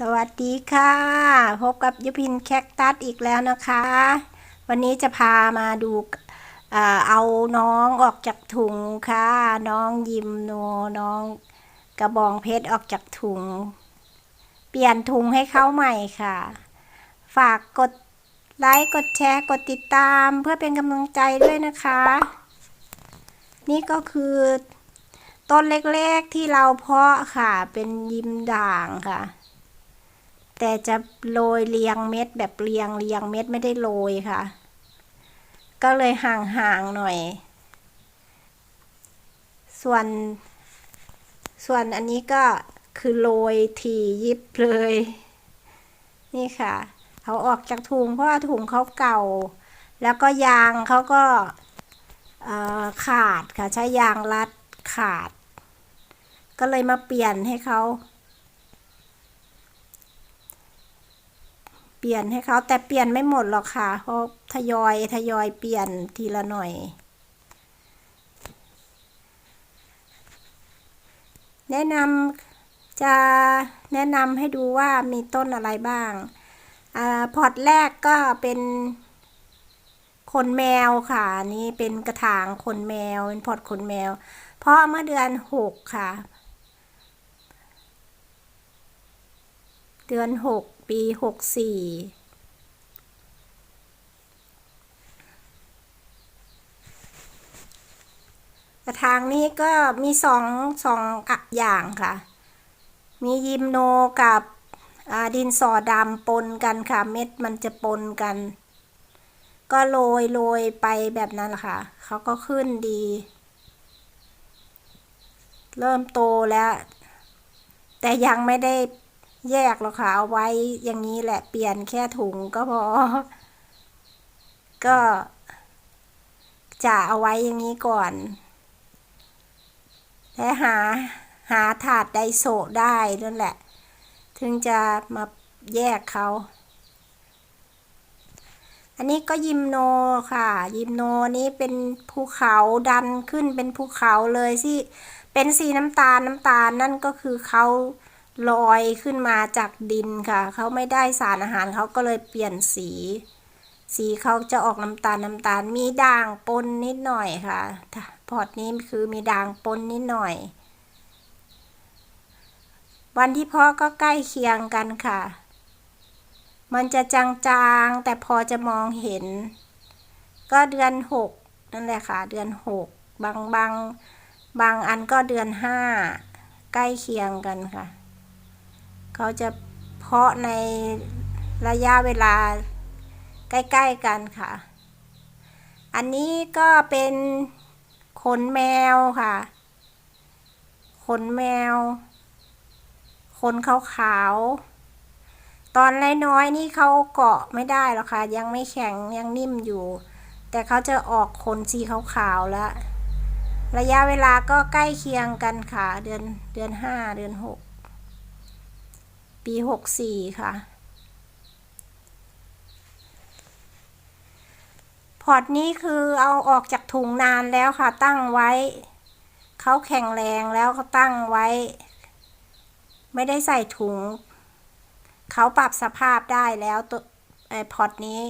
สวัสดีค่ะ พบกับยุพินแคคตัสอีกแล้วนะคะ วันนี้จะพามาดูเอาน้องออกจากถุงค่ะ น้องยิมโนน้องกระบองเพชรออกจากถุง เปลี่ยนถุงให้เขาใหม่ค่ะ ฝากกดไลค์กดแชร์กดติดตามเพื่อเป็นกำลังใจด้วยนะคะ นี่ก็คือต้นเล็กๆที่เราเพาะค่ะเป็นยิมด่างค่ะ แต่จะโรยเรียงเม็ดแบบเรียงเรียงเม็ดไม่ได้โรยค่ะ ก็เลยห่างๆหน่อย ส่วน ส่วนอันนี้ก็คือโรยถี่ยิบเลย นี่ค่ะเขาออกจากถุงเพราะว่าถุงเขาเก่า แล้วก็ยางเขาก็ขาดค่ะใช้ยางรัดขาด ก็เลยมาเปลี่ยนให้เขา ปลี่ยนให้เขาแต่เปลี่ยนไม่หมดหรอกค่ะเพราะทยอยทยอยเปลี่ยนทีละหน่อย แนะนำจะแนะนำให้ดูว่ามีต้นอะไรบ้างอพอร์ตแรกก็เป็นขนแมวค่ะนนี่เป็นกระถางขนแมว เป็นพอร์ตขนแมว เพราะเมื่อเดือนหกค่ะ เดือนหก ปีหกสี่กระถางนี้ก็มีสองสองอะอย่างค่ะ มียิมโนกับดินสอดำปนกันค่ะ เม็ดมันจะปนกัน ก็โรยโรยไปแบบนั้นแหละค่ะ เขาก็ขึ้นดี เริ่มโตแล้ว แต่ยังไม่ได้ แยกหรอกค่ะเอาไว้อย่างนี้แหละเปลี่ยนแค่ถุงก็พอ ก็จะเอาไว้อย่างนี้ก่อนและหาหาถาดไดโซได้นั่นแหละ ถึงจะมาแยกเขาอันนี้ก็ยิมโนค่ะ ยิมโนนี้เป็นภูเขาดันขึ้นเป็นภูเขาเลยที่เป็นสีน้ำตาลน้ำตาลนั่นก็คือเขา ลอยขึ้นมาจากดินค่ะ เขาไม่ได้สารอาหารเขาก็เลยเปลี่ยนสี สีเขาจะออกน้ำตาลน้ำตาล มีด่างปนนิดหน่อยค่ะ พอร์ตนี้คือมีด่างปนนิดหน่อย วันที่เพาะก็ใกล้เคียงกันค่ะ มันจะจางๆ แต่พอจะมองเห็น ก็เดือนหกนั่นแหละค่ะ เดือนหกบางบางบางอันก็เดือนห้าใกล้เคียงกันค่ะ เขาจะเพาะในระยะเวลาใกล้ๆกันค่ะ อันนี้ก็เป็นขนแมวค่ะ ขนแมว ขนขาวๆ ตอนน้อยๆนี่เขาเกาะไม่ได้หรอกค่ะ ยังไม่แข็งยังนิ่มอยู่ แต่เขาจะออกขนสีขาวๆแล้ว ระยะเวลาก็ใกล้เคียงกันค่ะ เดือนเดือนห้าเดือนหก ปีหกสี่ค่ะ พอร์ตนี้คือเอาออกจากถุงนานแล้วค่ะ ตั้งไว้ เขาแข็งแรงแล้วเขาตั้งไว้ ไม่ได้ใส่ถุง เขาปรับสภาพได้แล้วตัวไอพอร์ตนี้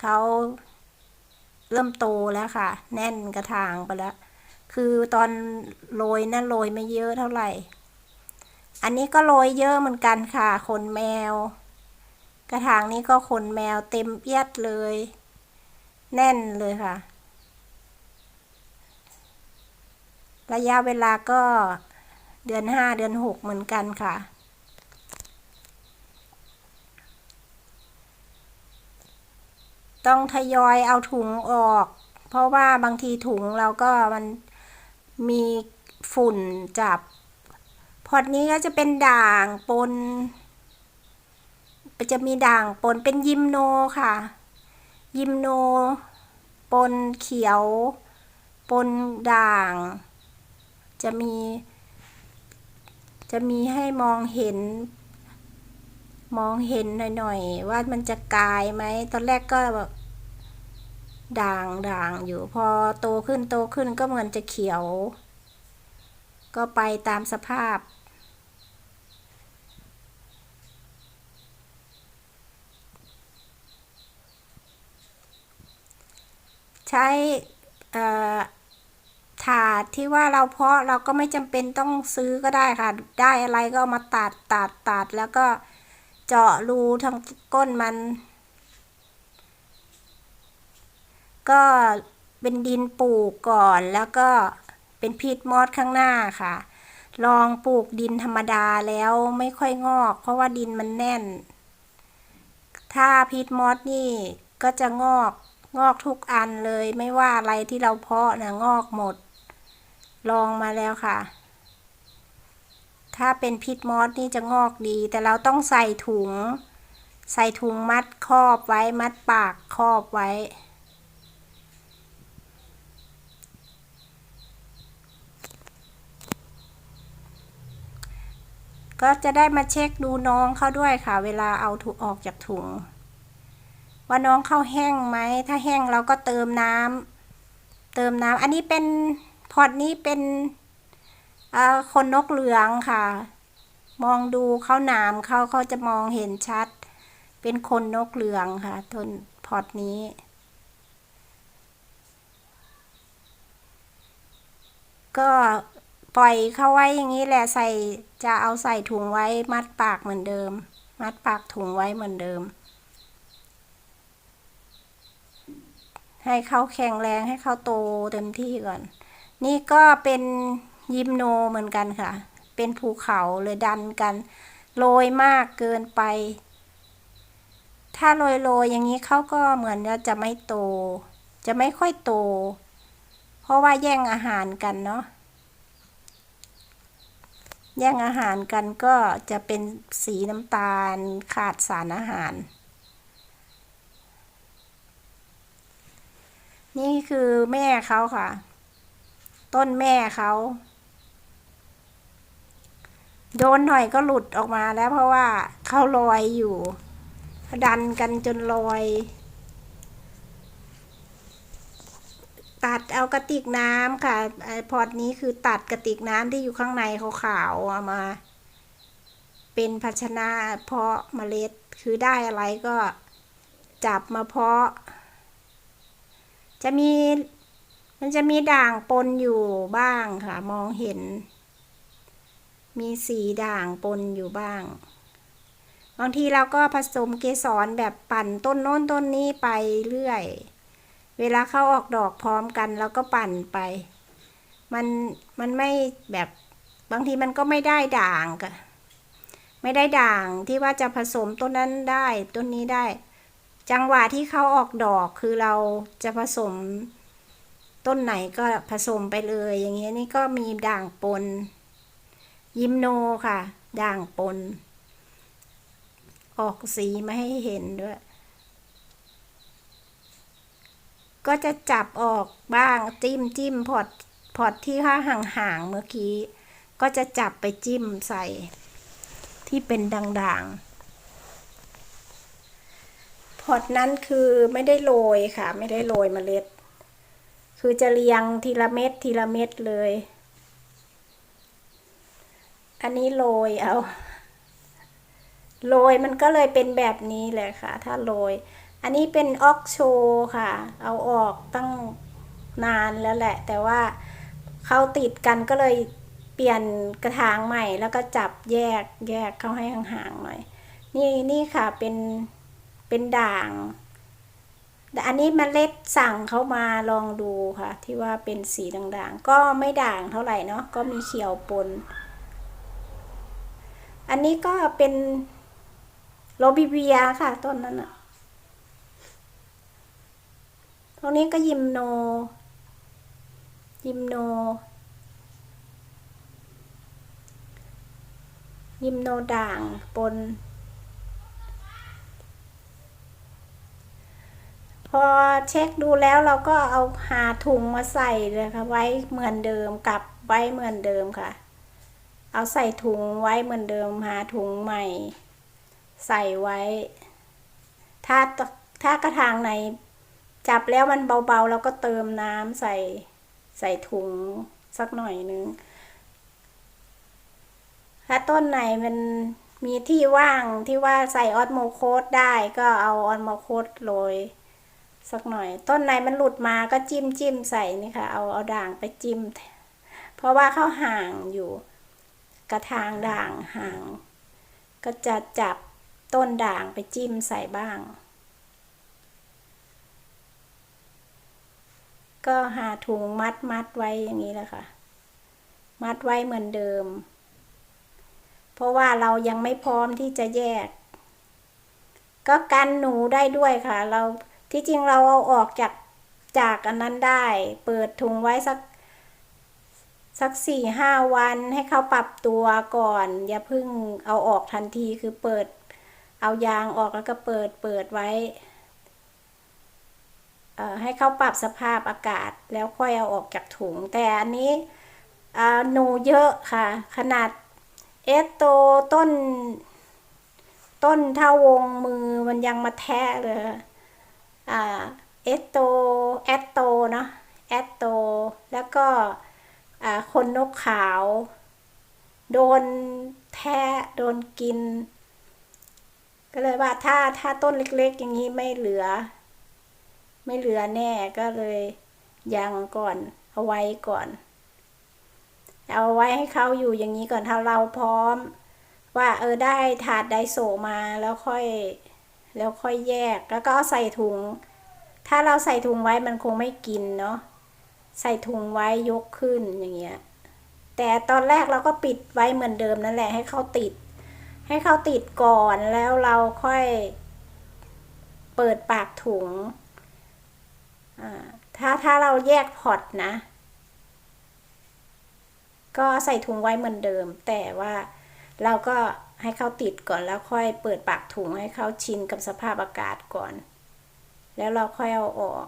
เขาเริ่มโตแล้วค่ะ แน่นกระถางไปแล้ว คือตอนโรยนั่นโรยไม่เยอะเท่าไหร่ อันนี้ก็โรยเยอะเหมือนกันค่ะ ขนแมว กระถางนี้ก็ขนแมวเต็มเอียดเลย แน่นเลยค่ะ ระยะเวลาก็เดือนห้าเดือนหกเหมือนกันค่ะต้องทยอยเอาถุงออก เพราะว่าบางทีถุงเราก็มันมีฝุ่นจับ พอดนี้ก็จะเป็นด่างปนจะมีด่างปนเป็นยิมโนค่ะ ยิมโน ปนเขียว ปนด่าง จะมี จะมีให้มองเห็น มองเห็นหน่อยๆ ว่ามันจะกลายไหม ตอนแรกก็แบบด่างด่างอยู่พอโตขึ้นโตขึ้นก็เหมือนจะเขียว ก็ไปตามสภาพ ใช้ถาดที่ว่าเราเพาะเราก็ไม่จำเป็นต้องซื้อก็ได้ค่ะ ได้อะไรก็มาตัดตัดตัดแล้วก็เจาะรูทางก้นมัน ก็เป็นดินปลูกก่อนแล้วก็ เป็นพีทมอสข้างหน้าค่ะ ลองปลูกดินธรรมดาแล้วไม่ค่อยงอก เพราะว่าดินมันแน่น ถ้าพีทมอสนี่ก็จะงอกงอกทุกอันเลยไม่ว่าอะไรที่เราเพาะนะงอกหมด ลองมาแล้วค่ะ ถ้าเป็นพีทมอสนี่จะงอกดี แต่เราต้องใส่ถุง ใส่ถุงมัดครอบไว้มัดปากครอบไว้ ก็จะได้มาเช็คดูน้องเขาด้วยค่ะ เวลาเอาถุงออกจากถุง ว่าน้องเข้าแห้งไหม ถ้าแห้งเราก็เติมน้ำเติมน้ำอันนี้เป็นพอร์ตนี้เป็นคนนกเหลืองค่ะ มองดูเขาหนามเขาเขาจะมองเห็นชัด เป็นคนนกเหลืองค่ะต้นพอร์ตนี้ก็ ปล่อยเขาไว้อย่างนี้แหละใส่จะเอาใส่ถุงไว้มัดปากเหมือนเดิม มัดปากถุงไว้เหมือนเดิม ให้เขาแข็งแรงให้เขาโตเต็มที่ก่อน นี่ก็เป็นยิมโนเหมือนกันค่ะ เป็นภูเขาเลยดันกันโรยมากเกินไป ถ้าโรยโรยอย่างนี้เขาก็เหมือนจะไม่โต จะไม่ค่อยโต เพราะว่าแย่งอาหารกันเนาะ แย่งอาหารกันก็จะเป็นสีน้ำตาลขาดสารอาหาร นี่คือแม่เขาค่ะ ต้นแม่เขา โดนหน่อยก็หลุดออกมาแล้วเพราะว่าเขาลอยอยู่ดันกันจนลอย ตัดเอากระติกน้ำค่ะพอตนี้คือตัดกระติกน้ำที่อยู่ข้างในขาวๆเอามา เป็นภาชนะเพาะเมล็ดคือได้อะไรก็จับมาเพาะ จะมีมันจะมีด่างปนอยู่บ้างค่ะ มองเห็น มีสีด่างปนอยู่บ้าง บางทีเราก็ผสมเกสรแบบปั่นต้นโน้นต้นนี้ไปเรื่อย เวลาเข้าออกดอกพร้อมกันแล้วก็ปั่นไป มันมันไม่แบบบางทีมันก็ไม่ได้ด่างกะไม่ได้ด่างที่ว่าจะผสมต้นนั้นได้ต้นนี้ได้ จังหวะที่เขาออกดอกคือเราจะผสมต้นไหนก็ผสมไปเลย อย่างเงี้ยนี่ก็มีด่างปน ยิมโนค่ะ ด่างปน ออกสีมาให้เห็นด้วย ก็จะจับออกบ้างจิ้มจิ้มพอดพอดที่ข้าห่างๆเมื่อกี้ ก็จะจับไปจิ้มใส่ ที่เป็นด่างๆพอดนั้นคือไม่ได้โรยค่ะ ไม่ได้โรยเมล็ด คือจะเรียงทีละเม็ดทีละเม็ดเลย อันนี้โรยเอาโรยมันก็เลยเป็นแบบนี้เลยค่ะ ถ้าโรย อันนี้เป็นออกโชค่ะ เอาออกตั้งนานแล้วแหละ แต่ว่าเขาติดกันก็เลยเปลี่ยนกระถางใหม่ แล้วก็จับแยกแยกเข้าให้ห่างๆหน่อย นี่นี่ค่ะเป็นเป็นด่างแต่อันนี้มเมล็ดสั่งเขามาลองดูค่ะ ที่ว่าเป็นสีด่างๆ ก็ไม่ด่างเท่าไหร่เนาะก็มีเขียวปน อันนี้ก็เป็นโรบิเวียค่ะต้นนั้นอะต รงนี้ก็ยิมโน ยิมโน ยิมโนด่างปนพอเช็คดูแล้วเราก็เอาหาถุงมาใส่เลยค่ะ ไว้เหมือนเดิมกลับไว้เหมือนเดิมค่ะ เอาใส่ถุงไว้เหมือนเดิมหาถุงใหม่ ใส่ไว้ ถ้าถ้ากระถางไหน จับแล้วมันเบาๆเราก็เติมน้ำใส่ใส่ถุงสักหน่อยนึง ถ้าต้นไหนมันมีที่ว่างที่ว่าใส่ออสโมโคสได้ก็เอาออสโมโคสโรยสักหน่อย ต้นไหนมันหลุดมาก็จิ้มจิ้มใส่นี่ค่ะ เอาเอาด่างไปจิ้ม เพราะว่าเขาห่างอยู่ กระทางด่างห่าง ก็จะจับต้นด่างไปจิ้มใส่บ้าง ก็หาถุงมัดมัดไว้อย่างนี้แหละค่ะ มัดไว้เหมือนเดิม เพราะว่าเรายังไม่พร้อมที่จะแยก ก็กันหนูได้ด้วยค่ะ เราที่จริงเราเอาออกจากจากอันนั้นได้ เปิดถุงไว้สักสักสี่ห้าวันให้เขาปรับตัวก่อน อย่าเพิ่งเอาออกทันทีคือเปิด เอายางออกแล้วก็เปิดเปิดไว้ ให้เขาปรับสภาพอากาศแล้วค่อยเอาออกจากถุง แต่อันนี้หนูเยอะค่ะ ขนาดเอสโตต้น ต้นเท่าวงมือมันยังมาแทะเลยเอสโตแอตโตเนาะแอตโต แล้วก็คนนกขาว โดนแทะโดนกิน ก็เลยว่าถ้าถ้าต้นเล็กๆ อย่างนี้ไม่เหลือ ไม่เหลือแน่ก็เลยยังก่อนเอาไว้ก่อน เอาไว้ให้เขาอยู่อย่างนี้ก่อนถ้าเราพร้อม ว่าเออได้ถาดไดโซมาแล้วค่อย แล้วค่อยแยกแล้วก็ใส่ถุง ถ้าเราใส่ถุงไว้มันคงไม่กินเนาะใส่ถุงไว้ยกขึ้นอย่างเงี้ยแต่ตอนแรกเราก็ปิดไว้เหมือนเดิมนั่นแหละให้เขาติด ให้เขาติดก่อนแล้วเราค่อย เปิดปากถุง ถ้าถ้าเราแยกพอตนะ ก็ใส่ถุงไว้เหมือนเดิม แต่ว่าเราก็ให้เขาติดก่อนแล้วค่อยเปิดปากถุงให้เขาชินกับสภาพอากาศก่อน แล้วเราค่อยเอาออก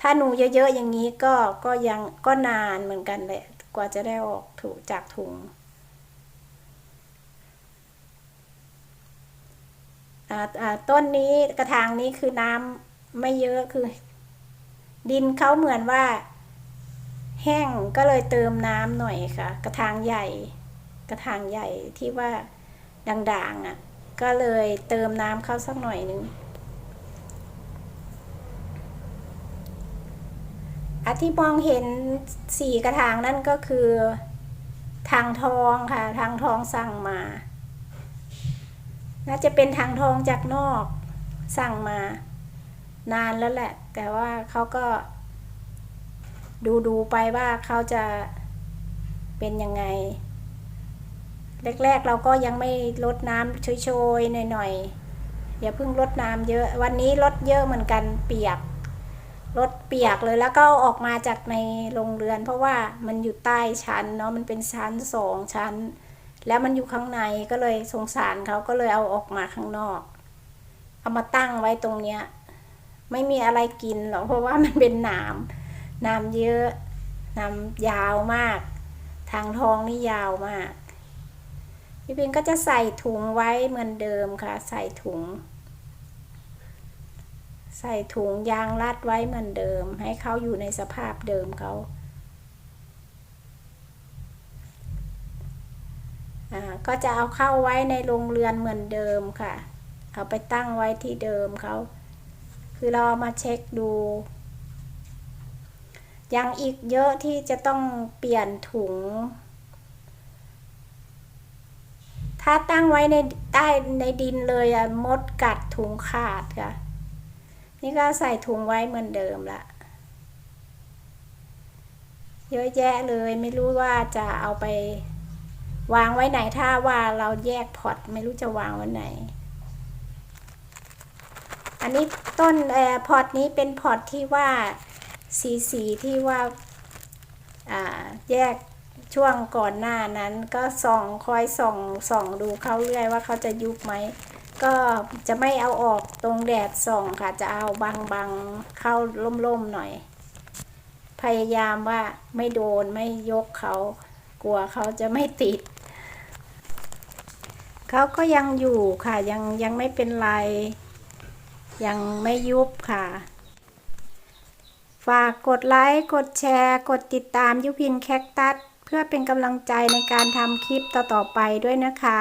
ถ้าหนูเยอะๆอย่างนี้ก็ก็ยังก็นานเหมือนกันแหละกว่าจะได้ออกถูกจากถุงต้นนี้กระถางนี้คือน้ำไม่เยอะคือ ดินเขาเหมือนว่า แห้งก็เลยเติมน้ำหน่อยค่ะ กระถางใหญ่ กระถางใหญ่ที่ว่าด่างๆอะ ก็เลยเติมน้ำเข้าสักหน่อยนึงอที่มองเห็นสีกระถางนั่นก็คือทางทองค่ะ ทางทองสั่งมา น่าจะเป็นทางทองจากนอกสั่งมา นานแล้วแหละ แต่ว่าเขาก็ ดูดูไปว่าเขาจะเป็นยังไง แรกๆเราก็ยังไม่ลดน้ำโชยๆหน่อยๆอย่าเพิ่งลดน้ำเยอะ วันนี้ลดเยอะเหมือนกันเปียกรถเปียกเลยแล้วก็ออกมาจากในโรงเรือน เพราะว่ามันอยู่ใต้ชั้นเนาะมันเป็นชั้นสองชั้น แล้วมันอยู่ข้างในก็เลยสงสารเขาก็เลยเอาออกมาข้างนอก เอามาตั้งไว้ตรงเนี้ย ไม่มีอะไรกินหรอกเพราะว่ามันเป็นน้ำน้ำเยอะน้ำยาวมาก ทางท้องนี่ยาวมากพี่พินก็จะใส่ถุงไว้เหมือนเดิมค่ะ ใส่ถุง ใส่ถุงยางรัดไว้เหมือนเดิม ให้เขาอยู่ในสภาพเดิมเขาอ่าก็จะเอาเข้าไว้ในโรงเรือนเหมือนเดิมค่ะ เอาไปตั้งไว้ที่เดิมเขา คือเรามาเช็คดู ยังอีกเยอะที่จะต้องเปลี่ยนถุง ถ้าตั้งไว้ในใต้ในดินเลยอะมดกัดถุงขาดค่ะ นี่ก็ใส่ถุงไว้เหมือนเดิมละเยอะแยะเลยไม่รู้ว่าจะเอาไป วางไว้ไหนถ้าว่าเราแยกพอตไม่รู้จะวางไว้ไหน อันนี้ต้นแอร์พอตนี้เป็นพอตที่ว่าสีสีที่ว่าแยกช่วงก่อนหน้านั้นก็ส่องคอยส่องส่องดูเขาเรื่อยว่าเขาจะยุบไหมก็จะไม่เอาออกตรงแดดส่องค่ะ จะเอาบังบังเข้าล่มๆหน่อย พยายามว่าไม่โดนไม่ยกเขากลัวเขาจะไม่ติด เขาก็ยังอยู่ค่ะยังยังไม่เป็นไร ยังไม่ยุบค่ะ ฝากกดไลค์ กดแชร์ กดติดตามยุพินแคคตัส เพื่อเป็นกำลังใจในการทำคลิปต่อๆไปด้วยนะคะ